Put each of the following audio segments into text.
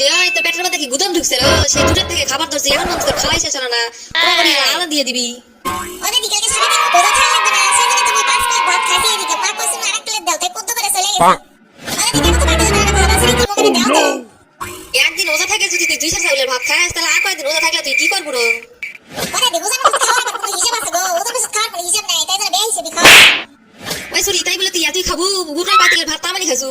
রে ওই তোর পেটের মধ্যে কি গুদম ঢুকছে রে? সেই দুধের থেকে খাবার ধরছে। এখন মানুষ খাওয়াই শেষ না। ওরা আলাদা দিয়ে দিবি। ওরে বিকালকে সারাদিন রোজা থাকা লাগবে না। সেজন্য তুমি পাঁচ প্লেট ভাত খাইতে এদিকে মা কইছে না আরেক প্লেট দাও তাই কুদ্দু করে চলে গেছে? ওরে বিকালকে তো বাকি জনের ভাত আছে কি মুখে দাও তো। একদিন রোজা থাকে যদি তুই দুই চাউলের ভাত খাস তাহলে আর কয়েকদিন রোজা থাকলে তুই কি করব রে? ওরে দেখো জানো খাওয়ার কোনো হিসাব আছে গো। ওদের কাছে খাওয়ার কোনো হিসাব নাই তাই জন্য বে হিসেবে ওই সরি তাই বলে তুই এতই খাব গুটার পাতিলের ভাত তামানি খাসু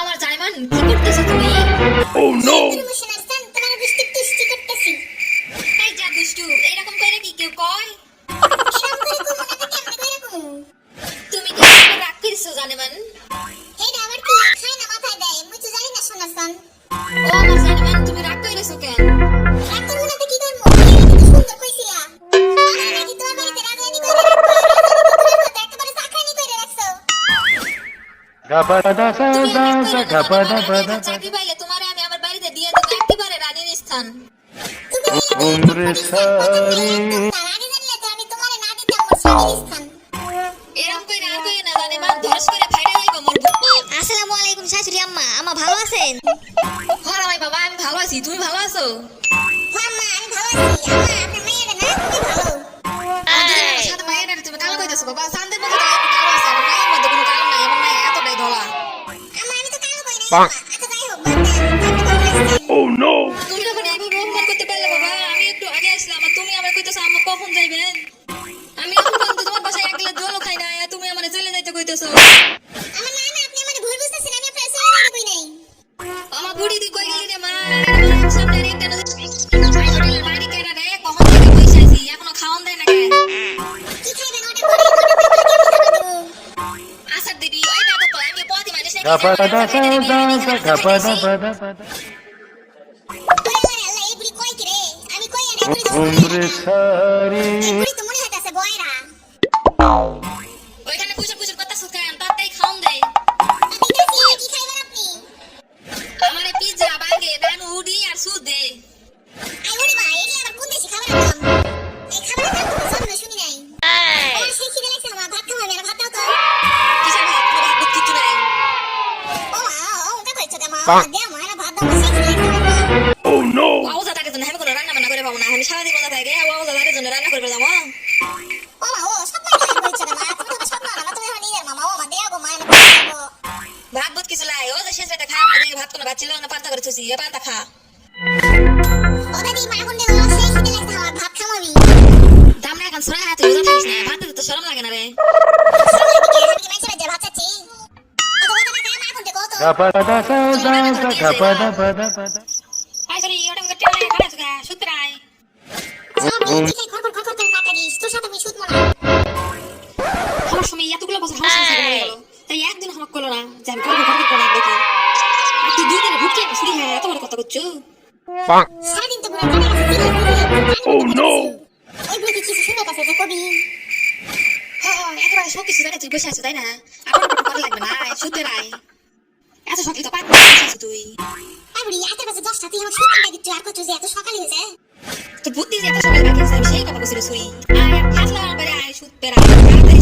আমার জাইমান কি করতেছ তুমি no! দুষ্টু এরকম করে কি? কেউ কয়? তুমি কি রাগ করিছো জানেমান? চাকরি এরকম আসসালামু আলাইকুম, শাশুড়ি আম্মা। আম্মা ভালো আছেন? হ্যাঁ ভাই বাবা, আমি ভালো আছি। তুমি ভালো আছো? Oh no! তুমি যখন এইভাবে অপমান করতে পারলে বাবা আমি একটু আগে আসলাম তুমি আমার কইতেছ, আম্মা কখন যাইবেন আমারে পিজা বাঙ্গে নানু উডি আর সুদ। Oh no! জন্য আমি কোনো রান্না বান্না করে পাবো না। আমি সারাদিন মজা থাকে ওয়াও দাদার জন্য রান্না করে যাব ও। না মা তুমি তো সব না না তুমি আমার নিজের মামা। ও মা দেও গো মা না খাব ভাত বুত কিছু লাই ও যে শেষ রাতে খাই আমাদের ভাত কোনো ভাত ছিল না পান্তা করে থুসি এ পান্তা খা। ও দাদি মা কোন দে সেই খিদে লাগছে ভাত খাওয়াবি দাম না এখন সরা হাতে রোজা থাকিস না ভাত তো শরম লাগে না রে। সময় এতগুলো বছর হয়ে তাই একদিন হামাক করল না যে আমি করব করব করে দেখি আর তুই দুই দিনে ভুটকে শুধু হ্যাঁ এত বড় কথা করছ সারাদিন তো পুরো Oh! কিছু শুনে কাছে যে কবি হ্যাঁ হ্যাঁ একেবারে সব কিছু জানে তুই বসে আছো তাই না কথা করা লাগবে না শুতে রাই এত সকালে তো আছিস তুই বুড়ি আতে বাজে 10টা তুই আমার শুতে লাগি আর কত যে এত সকালে হয়েছে। তোর বুদ্ধি যে এত সকালে সেই কথা শুই আয় ফাসলা বেড়ে আয় তাড়াতাড়ি। শুই